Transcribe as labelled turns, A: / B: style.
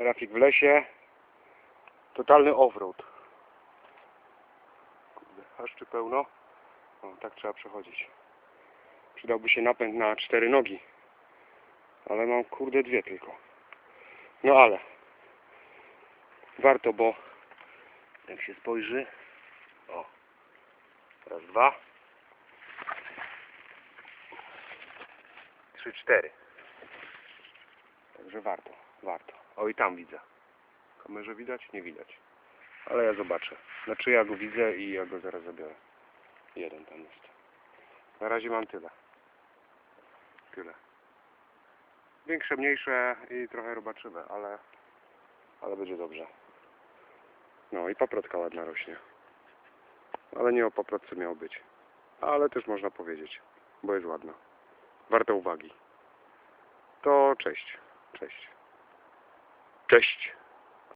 A: Rafik w lesie. Totalny offroad. Kurde, aż czy pełno? O, tak trzeba przechodzić. Przydałby się napęd na cztery nogi. Ale mam kurde dwie tylko. No ale warto, bo jak się spojrzy, o, raz, dwa, trzy, cztery. Także warto, warto. O i tam widzę. Kamerze widać? Nie widać. Ale ja zobaczę. Znaczy ja go widzę i ja go zaraz zabiorę. Jeden tam jest. Na razie mam tyle. Tyle. Większe, mniejsze i trochę robaczywe, ale, ale będzie dobrze. No i paprotka ładna rośnie. Ale nie o paprotce miało być. Ale też można powiedzieć, bo jest ładna. Warta uwagi. To cześć. Cześć. Cześć.